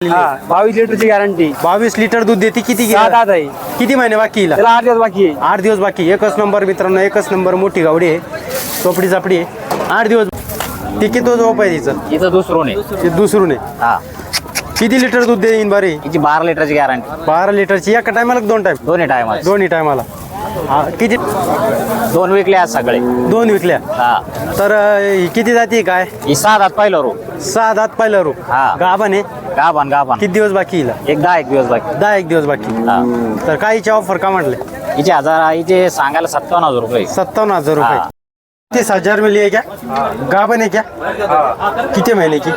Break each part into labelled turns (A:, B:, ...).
A: हा बावीस लिटरची गॅरंटी
B: बावीस लिटर दूध देते किती
A: सात आठ आहे.
B: किती महिने बाकी हिला?
A: त्याला आठ दिवस बाकी आहे.
B: आठ दिवस बाकी एकच नंबर मित्रांनो एकच नंबर मोठी गावडी आहे. चोपडी चापडी आहे. आठ दिवस. ती किती झोप आहे तिचं?
C: हिचं दुसरं आहे.
B: ते दुसरून आहे.
C: हा.
B: किती लिटर दूध देईन बरे
C: हिची बारा लिटरची गॅरंटी
B: बारा लिटरची. एका टायमाला दोन टाइम
C: दोन्ही टायमाला
B: दोन्ही टायमाला हा किती?
C: दोन विकले आज सगळे.
B: दोन विकल्या?
C: हा.
B: तर अं, ही किती जाती काय?
C: ही सहा दात पहिलं रो.
B: सहा दात पहिलं रू.
C: हा.
B: गाभण आहे?
C: गाभान गाभान
B: किती दिवस बाकी हिला?
C: एक दहा एक दिवस बाकी.
B: दहा एक दिवस बाकी.
C: हा.
B: तर काहीची ऑफर का म्हटले?
C: हिचे हजार हिचे सांगायला सत्तावन्न हजार रुपये.
B: सत्तावन्न हजार रुपये. तीस हजार मिली है क्या? गाभण है क्या? किती महिने की?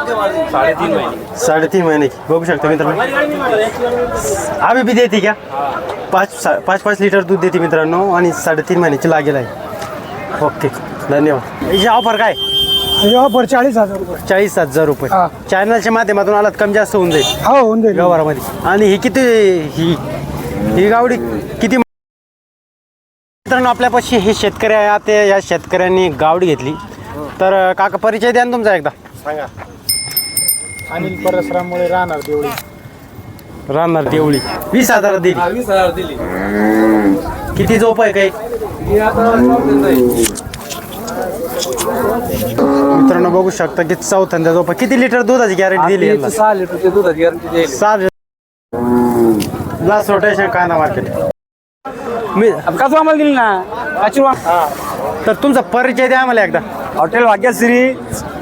B: साडेतीन महिने। की। बघू शकता मित्रांनो। अभी भी देते क्या? पाच सा- पाच पाच लिटर दूध देते मित्रांनो आणि साडेतीन महिन्याची लागेल आहे. ओके. धन्यवाद. याची ऑफर काय?
D: ऑफर चाळीस हजार रुपये.
B: चाळीस हजार रुपये.
D: हा.
B: चॅनलच्या माध्यमातून आलात कमी जास्त होऊन जाईल.
D: हो होऊन जाईल.
B: व्यवहारामध्ये. आणि ही किती ही ही गावडी किती मित्रांनो आपल्यापाशी हे शेतकरी आहे. आता या शेतकऱ्यांनी गावडी घेतली. तर काका परिचय द्या ना तुमचा एकदा.
D: अनिल परसरामुळे राहणार तेवढी
B: राहणार देवळी. वीस हजार दिली.
E: वीस हजार दिली.
B: किती झोप आहे काही?
E: आता
B: मित्रांनो बघू शकता की चौथ्यांदा झोप. किती लिटर दुधाची गॅरंटी दिली?
E: सहा लिटरचे दुधाची गॅरंटी देईल
B: सात लास्ट रोटेशन कांदा मार्केट मी
A: काचू आम्हाला दिली ना? काचू
B: तर तुमचा परिचय द्या आम्हाला एकदा.
A: हॉटेल भाग्यश्री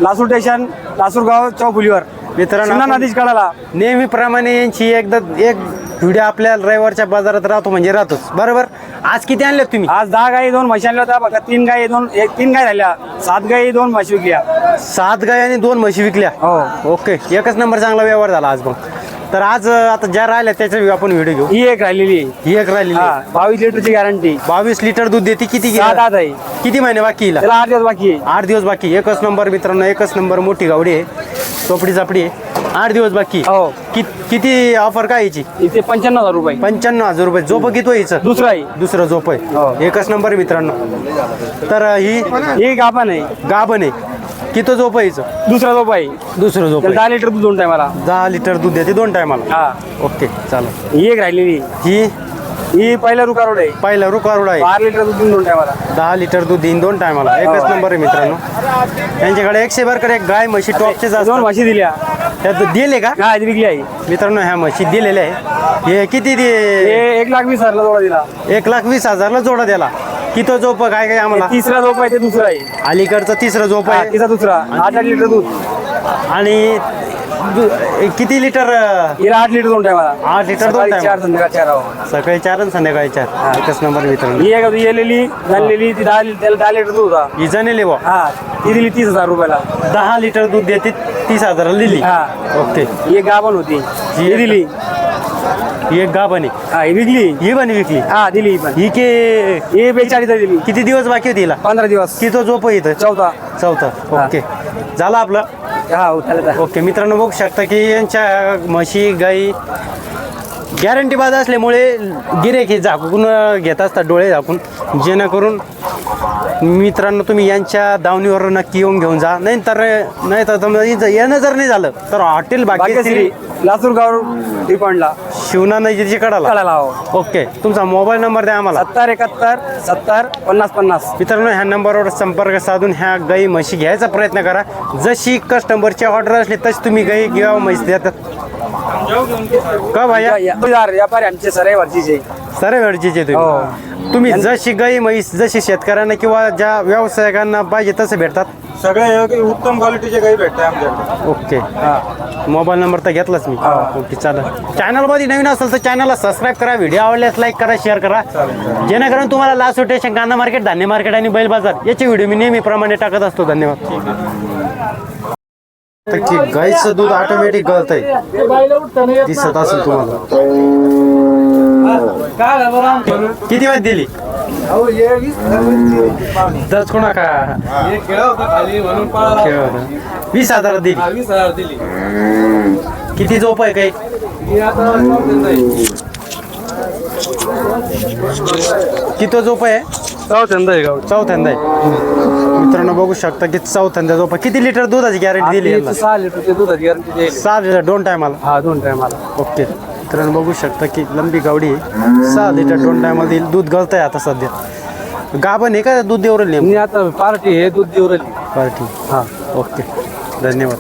A: लासूर स्टेशन लासूर गाव चौफुलीवर.
B: मित्रांनो
A: नदीच कडाला
B: नेहमीप्रमाणे यांची एकदा एक व्हिडिओ आपल्या रविवारच्या बाजारात राहतो म्हणजे राहतोच. बरोबर? आज किती आणले तुम्ही?
A: आज दहा गाई दोन म्हशी आणल्या होत्या. बघा तीन गाई दोन एक तीन गाय झाल्या सात गाई दोन म्हशी विकल्या.
B: सात गाय आणि दोन म्हशी विकल्या?
A: हो.
B: ओके. एकच नंबर चांगला व्यवहार झाला आज मग. तर आज आता ज्या राहिल्या त्याचा आपण व्हिडिओ घेऊ.
A: ही एक राहिलेली आहे.
B: ही एक राहिलेली
A: हा बावीस लिटरची गॅरंटी
B: बावीस लिटर दूध देते किती
A: सात आठ आहे.
B: किती महिने बाकी हिला?
A: त्याला आठ दिवस बाकी आहे.
B: आठ दिवस बाकी एकच नंबर मित्रांनो एकच नंबर मोठी गावडी आहे. चोपडी चापडी आहे. आठ दिवस बाकी
A: हो.
B: कि- किती ऑफर काय याची
A: इथे पंच्याण्णव हजार रुपये.
B: पंच्याण्णव हजार रुपये. झोप किती यायचं
A: दुसरं आहे.
B: दुसरं झोप
A: हो.
B: आहे एकच नंबर आहे मित्रांनो. तर ही
A: ही गाभण आहे.
B: गाभण आहे. किती झोप यायचं
A: दुसरा झोप आहे.
B: दुसरं झोप आहे.
A: दहा लिटर दूध दोन टायमाला
B: दहा लिटर दूध देते दोन टायमाला
A: हा.
B: ओके चालेल.
A: ही एक राहिलेली.
B: ही?
A: ही पहिला रुका रोड आहे.
B: पहिला रुकारोड आहे.
A: बारा लिटर दूध देऊन दोन टायमाला
B: दहा लिटर दूध देईन दोन टायमाला एकच नंबर आहे मित्रांनो. त्यांच्याकडे एकशे बरकर एक गाय म्हशी टॉपचेच
A: दोन म्हशी दिल्या.
B: त्यात दिले का?
A: हा विकली आहे.
B: मित्रांनो ह्या म्हशी दिलेल्या आहे हे किती दे
A: हे एक लाख वीस हजारला जोडा दिला.
B: एक लाख वीस हजारला जोडा द्याला किती झोप काय काय आम्हाला?
A: तिसरा झोप आहे ते दुसरा आहे.
B: अलीकडचं तिसरं झोप आहे?
A: तिचा दुसरा. आठ आठ लिटर दूध.
B: आणि दु- किती लिटर अं,
A: हिला आठ लिटर दोन टायमाला.
B: आठ लिटर दोन time.
A: चार संध्याकाळी चार.
B: सकाळी चार आणि संध्याकाळी चार. एकच नंबर मित्रांनो.
A: ही एक होती येलेली झालेली ती दहा त्याला दहा लिटर दूध होता
B: ही जणेले बा
A: हा ती दिली तीस हजार रुपयाला.
B: दहा लिटर दूध देते तीस हजाराला दिली.
A: हा.
B: ओके.
A: ही एक गाभण होती. ही दिली.
B: ही एक गा बनी
A: हा ही विकली.
B: ही बनी विकली.
A: हा दिली ही पण.
B: ही के
A: ही बेचाळीस दिली.
B: किती दिवस बाकी होती हिला?
A: पंधरा दिवस.
B: किती झोप आहे इथं.
A: चौथा.
B: चौथं. ओके. झालं आपलं?
A: हा हो
B: ओके मित्रांनो बघू शकता की यांच्या म्हशी गाई गॅरंटी बाद असल्यामुळे गिरेक हे झाकून घेत असतात डोळे झाकून. जेणेकरून मित्रांनो तुम्ही यांच्या दावणीवर नक्की येऊन घेऊन जा. नाही तर नाही तर तुम्ही येणं जर नाही झालं तर हॉटेल
A: भाग्यश्री
B: भाग्यश्री
A: लासूर गाव रिफंडला
B: शिवना नजीकची कडाला
A: कळाला हो
B: ओके तुमचा मोबाईल नंबर द्या आम्हाला
A: सत्तर एकाहत्तर सत्तर पन्नास पन्नास
B: मित्रांनो ह्या नंबरवर संपर्क साधून ह्या गाई म्हशी घ्यायचा प्रयत्न करा जशी कस्टमरची ऑर्डर असली तशी तुम्ही गाई किंवा म्हशी देतात का भाया
A: या- व्यापारी आमचे सराई वरचीचे
B: सर्व गरजेचे
A: हो.
B: तुम्ही तुम्ही जशी गाई म्हैस जशी शेतकऱ्यांना किंवा ज्या व्यावसायिकांना पाहिजे तसं भेटतात?
D: सगळे उत्तम क्वालिटीचे गाई भेटते आमच्याकडे.
B: ओके. मोबाईल नंबर तर घेतलाच मी. ओके चालेल. चॅनलमध्ये नवीन असेल तर चॅनलला सबस्क्राईब करा व्हिडिओ आवडल्यास लाईक करा शेअर करा. जेणेकरून तुम्हाला लास्ट स्टेशन कांदा मार्केट धान्य मार्केट आणि बैल बाजार याचे व्हिडिओ मी नेहमीप्रमाणे टाकत असतो. धन्यवाद. तर की गाईचं दूध ऑटोमॅटिक गळत आहे दिसत असेल तुम्हाला. किती वेळ दिली? दस कोणा का?
E: खेळ होता.
B: वीस हजार दिली.
E: वीस हजार दिली
B: किती झोप आहे काही?
E: आहे.
B: किती झोप आहे?
E: चौथ्यांदा आहे. गाव
B: चौथ्यांदा आहे मित्रांनो बघू शकता की चौथ्यांदा झोपा किती लिटर दुधाची गॅरंटी दिली?
E: सहा लिटरचे दुधाची गॅरंटी
B: सहा लिटर दोन टायमाला
E: हा दोन टायमाला
B: ओके मित्रांनो बघू शकता की लंबी गावडी आहे. सहा लिटर देईल दूध गळत आहे आता सध्या. गाभण आहे का दूध देऊ राहिली
E: मी आता पार्टी हे दूध देऊ राहिली
B: ठीक हां. ओके. धन्यवाद.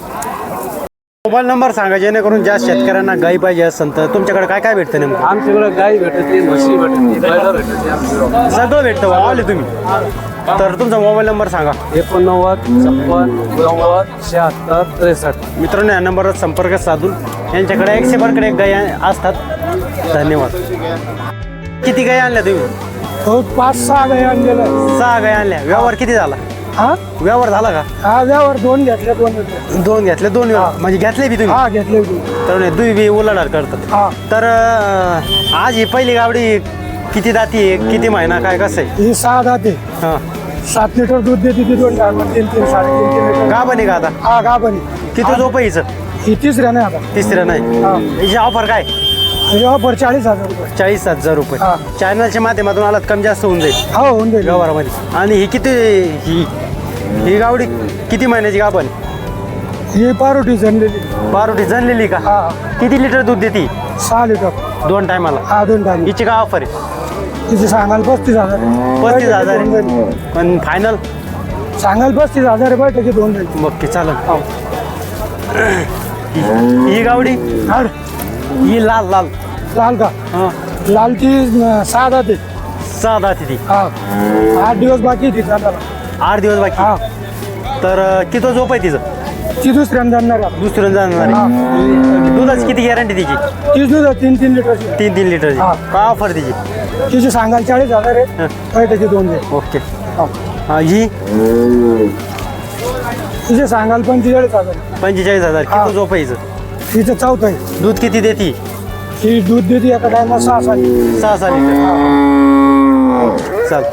B: मोबाईल नंबर सांगा जेणेकरून ज्या शेतकऱ्यांना गाई पाहिजे असेल तर तुमच्याकडे काय काय भेटतं नेमकं?
E: आमच्याकडे गाई भेटते म्हशी भेटते बैल भेटते.
B: सगळं भेटतं आले तुम्ही. तर तुमचा मोबाईल नंबर सांगा.
E: एकोणनव्वद छप्पन नव्वद शहात्तर त्रेसष्ट.
B: मित्रांनो या नंबरवर संपर्क साधून यांच्याकडे एकशे बारकडे गाई असतात. धन्यवाद. किती गाई आणल्या तुम्ही?
D: हो पाच सहा गाय आणलेला.
B: सहा गाई आणल्या. व्यवहार किती झाला?
D: हा?
B: व्यवहार झाला का?
D: हा त्यावर दोन घेतले दोन घेतले.
B: दोन घेतले दोन व्यवहार. म्हणजे घेतले बी तुम्ही?
D: हा घेतले.
B: तर दुई बी उलाढाल करतात.
D: हा.
B: तर अं, आज ही पहिली गावडी किती दाती आहे किती महिना काय कसं आहे?
D: ही सहा दाते.
B: हां.
D: सात लिटर दूध देते ती दोन टायमाला तीन तीन साडेतीन तीन लिटर
B: का बने का आता?
D: हा का पण
B: किती झोप हिचं?
D: ही तिसऱ्या नाही आता.
B: तिसऱ्या नाही.
D: हा.
B: हिची ऑफर काय?
D: हे ऑफर चाळीस हजार रुपये.
B: चाळीस हजार रुपये.
D: हा.
B: चॅनलच्या माध्यमातून आलात कमी जास्त होऊन जाईल.
D: हो होऊन जाईल.
B: व्यवहारामध्ये. आणि ही किती ही ही गावडी किती महिन्याची गाभण?
D: ही पारोटी जनलेली
B: बारोटी जनलेली का?
D: हा.
B: किती लिटर दूध देते?
D: सहा लिटर.
B: दोन टायमाला.
D: हा दोन टाइम
B: हिची काय ऑफर आहे?
D: तिचे सांगाल पस्तीस हजार.
B: पस्तीस हजार. आहे. पण फायनल
D: सांगाल पस्तीस हजार आहे, बैठकीत होऊन जाईल
B: मग की चालेल. ही- ही गावडी?
D: हाड,
B: ही लाल लाल.
D: लाल का?
B: हां.
D: लालची अं, सहा दाते
B: सहा दाती ती.
D: हा. आठ दिवस बाकी आहे तिचा आता.
B: आठ दिवस बाकी.
D: हा.
B: तर अं, किती झोप आहे तिचं?
D: ती दुसऱ्यांदा आणणार आहे.
B: दुसऱ्या जाणार आहे. दुधाची किती गॅरंटी तिची?
D: तीच दूध तीन तीन लिटरची.
B: तीन तीन लिटरची.
D: हा.
B: काय ऑफर तिची?
D: तिचे सांगाल चाळीस हजार आहे. बैठकीत होऊन जाईल
B: ओके.
D: हा. तिचे सांगाल पंचेचाळीस हजार. आहे.
B: पंचेचाळीस हजार. किती झोप आहे हिचं?
D: तिचं चौथं आहे.
B: दूध किती देती?
D: ही दूध देते एका टायमा सहा सात
B: सहा सहा लिटर चाल.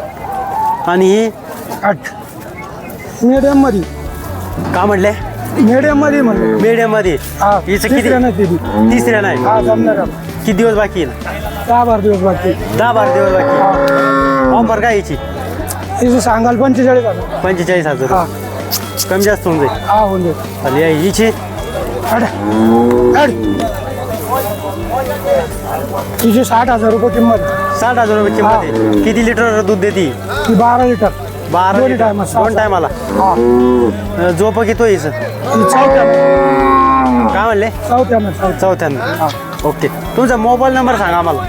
B: आणि ही?
D: आठ. मीडियममध्ये
B: का म्हटले?
D: मीडियममध्ये म्हणलं
B: मीडियममध्ये
D: हा.
B: हिचं किती?
D: तिसऱ्या नाही ती
B: तिसऱ्या नाही
D: हा जमणार आहे.
B: किती दिवस बाकी आहे?
D: दहा बारा दिवस बाकी.
B: दहा बारा दिवस बाकी. ऑफर काय याची?
D: तिचे सांगाल पंचेचाळीस हजार.
B: पंचेचाळीस हजार
D: हा.
B: कमी जास्त होऊन जाईल.
D: हा होऊन जाईल.
B: चालेल या हिची?
D: तिचे साठ हजार रुपये किंमत.
B: साठ हजार रुपये किंमत आहे. किती लिटर दूध देते?
D: ती बारा लिटर
B: बारा
D: दोन्ही
B: लिटर.
D: सहा-
B: दोन टायमाला
D: हा.
B: झोप किती हिचं
D: ती चौथ्या.
B: काय म्हणले?
D: चौथ्या चौथ्या.
B: चौथ्यांदा ओके. तुमचा मोबाईल नंबर सांगा आम्हाला.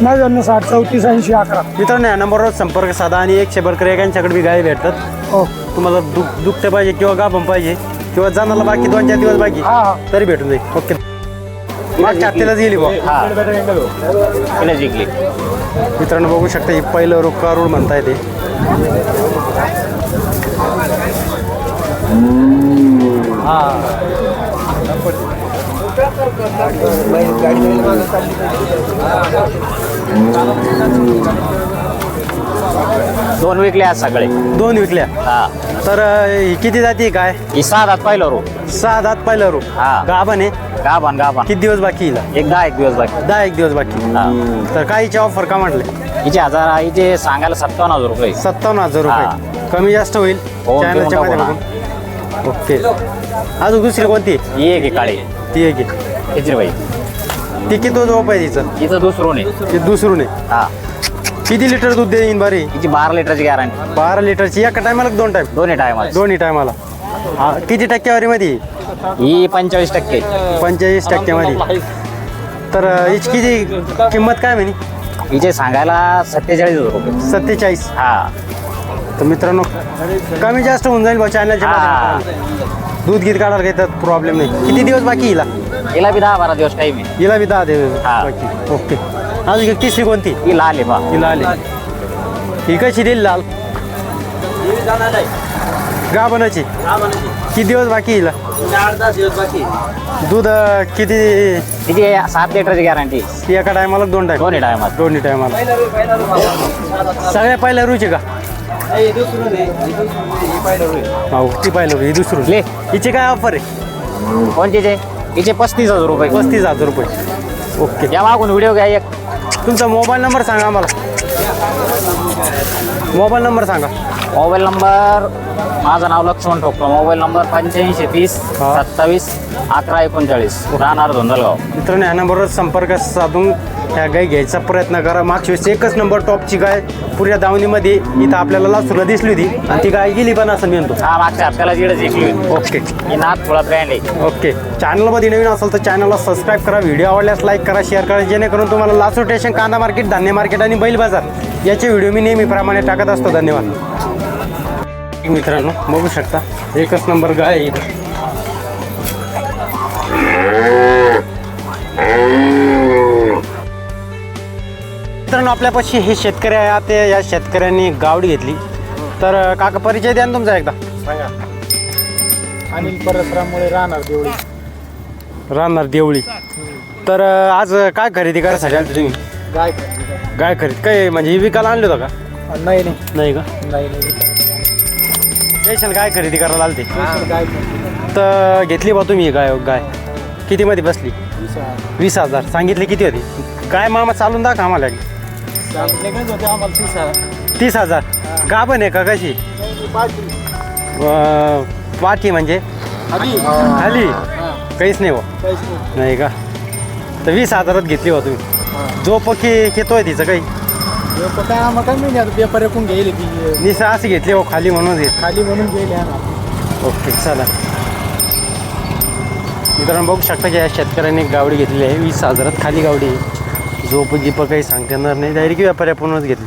D: नव्याण्णव साठ चौतीस ऐंशी अकरा.
B: मित्रांनो या नंबरवर संपर्क साधा आणि एकशे बरकर एकांच्याकडे बी गाय भेटतात.
D: हो.
B: तुम्हाला दुख दुखते पाहिजे किंवा गाभण पाहिजे किंवा जाणाला बाकी दोन चार दिवस बाकी
D: हा हा.
B: तरी भेटून जाईल. ओके. मागच्या हप्त्यालाच गेली बा
C: हा. तिला जिंकली.
B: मित्रांनो बघू शकता ही पहिलं रोग कारूळ म्हणता येते
C: दोन विकले आज सगळे.
B: दोन विकल्या?
C: हा.
B: तर अं, ही किती जाती काय?
C: ही सहा दात पहिलं रो.
B: सहा दात पहिलं रोग
C: हा.
B: गाभण आहे?
C: गाभान गाभान
B: किती दिवस बाकी हिला?
C: एक दहा एक दिवस बाकी.
B: दहा एक दिवस बाकी.
C: हा.
B: तर काहीची ऑफर का म्हटले?
C: हिचे हजार हिचे सांगायला सत्तावन्न हजार रुपये.
B: सत्तावन्न हजार रुपये. कमी जास्त होईल?
C: हो, देऊन टाकू
B: ओके. अजून दुसरी कोणती?
C: ही एक आहे काळी.
B: ती एक आहे.
C: हिची बाई
B: ती किती झोप आहे तिचं?
C: हिचं दुसरं आहे.
B: ती दुसरून आहे.
C: हा.
B: किती लिटर दूध देईन बरी?
C: हिची बारा लिटरची गॅरंटी
B: बारा लिटरची. एका टायमाला दोन टाइम
C: दोन्ही टायमात
B: दोन्ही टायमाला हा किती टक्केवारीमध्ये
C: ही पंचेचाळीस टक्के.
B: पंचेचाळीस टक्क्यामध्ये तर अं, हिची किती किंमत काय म्हणे?
C: हिचे सांगायला सत्तेचाळीस हजार रुपये.
B: सत्तेचाळीस?
C: हा.
B: तर मित्रांनो कमी जास्त होऊन जाईल बा चॅनलच्या
C: हा.
B: दूध गीत काढायला काही तर प्रॉब्लेम नाही. किती दिवस बाकी हिला?
C: हिला बी दहा बारा दिवस टाईम आहे
B: हिला बी दहा दिवस
C: हा.
B: बाकी. ओके. अजून एक तिसरी कोणती?
C: ही लाल आहे बा.
B: हिला आली. ही कशी देईल लाल? गाभणाची. किती दिवस बाकी हिला? दूध अं, किती?
C: हिची सात लिटरची गॅरंटी
B: एका टायमाला दोन टाइम
C: दोन्ही टायमात
B: दोन्ही टायमाला. सगळ्या पहिल्या रुची का? ती पाहिलं ही दुसरून
C: ले
B: हिची काय ऑफर आहे?
C: कोणतीचे हिचे पस्तीस हजार रुपये.
B: पस्तीस हजार रुपये. ओके.
C: या मागून व्हिडिओ घ्या एक.
B: तुमचा मोबाईल नंबर सांगा आम्हाला. मोबाईल नंबर सांगा.
C: मोबाईल नंबर माझं नाव लक्ष्मण ठोकतो मोबाईल नंबर पंच्याऐंशी तीस
B: हा.
C: सत्तावीस अकरा एकोणचाळीस. राहणार धोंदलगाव
B: मित्रांनो या नंबरवर संपर्क साधून ह्या गाय घ्यायचा प्रयत्न करा. मागच्या वेळेस एकच नंबर टॉपची गाय पुऱ्या दावणीमध्ये इथं आपल्याला लासूरला दिसली होती. आणि ती गाय गेली पण असं म्हणतो.
C: हा मागच्या हप्त्याला जिडे जिंकली होती.
B: ओके.
C: ही नाथ थोडा ब्रँड आहे.
B: ओके. चॅनलमध्ये नवीन असेल तर चॅनलला सबस्क्राईब करा. व्हिडिओ आवडल्यास लाईक करा शेअर करा. जेणेकरून तुम्हाला लासूर स्टेशन कांदा मार्केट धान्य मार्केट आणि बैल बाजार याचे व्हिडिओ मी नेहमीप्रमाणे टाकत असतो. धन्यवाद. मित्रांनो बघू शकता. एकच नंबर गाय आहे मित्रांनो आपल्यापाशी हे शेतकरी आहे. आता या शेतकऱ्यांनी गावडी घेतली. तर काका परिचय द्या ना तुमचा एकदा.
D: अनिल परसरामुळे राहणार तेवढी
B: राहणार देवळी. तर आज काय खरेदी करायसाठी आले तुम्ही?
D: गाय
B: गाय खरेदी. काय म्हणजे विकायला आणलं होतं का?
D: नाही नाही.
B: नाही का?
D: नाही नाही.
B: स्पेशल गाय खरेदी करायला आलते.
D: स्पेशल गाय
B: तर घेतली बा तुम्ही ही गाय गाय. कितीमध्ये बसली? वीस हजार. सांगितले किती होती? काय मामा चालून दाखवा आम्हाला.
D: होते आम्हाला तीस हजार.
B: तीस हजार गाभण आहे का कशी? अं, पाठी म्हणजे?
D: आधी
B: खाली. काहीच नाही हो.
D: पैसे नाही.
B: नाही का? तर वीस हजारात घेतली हो तुम्ही. जो पक्षी घेतोय तिचं काही?
D: हे पण काय आम्हाला काय माहिती आता पेपर एकूण घेईल ती.
B: निसा अशी घेतली हो खाली म्हणून घेत
D: खाली म्हणून गेले आम्हाला
B: ओके चला. मित्रांनो बघू शकता की या शेतकऱ्यांनी एक गावडी घेतलेली आहे. वीस हजारात खाली गावडी. आहे झोप गिप काही सांगता येणार नाही. डायरेक्ट व्यापाऱ्यापूर्णच घेतली.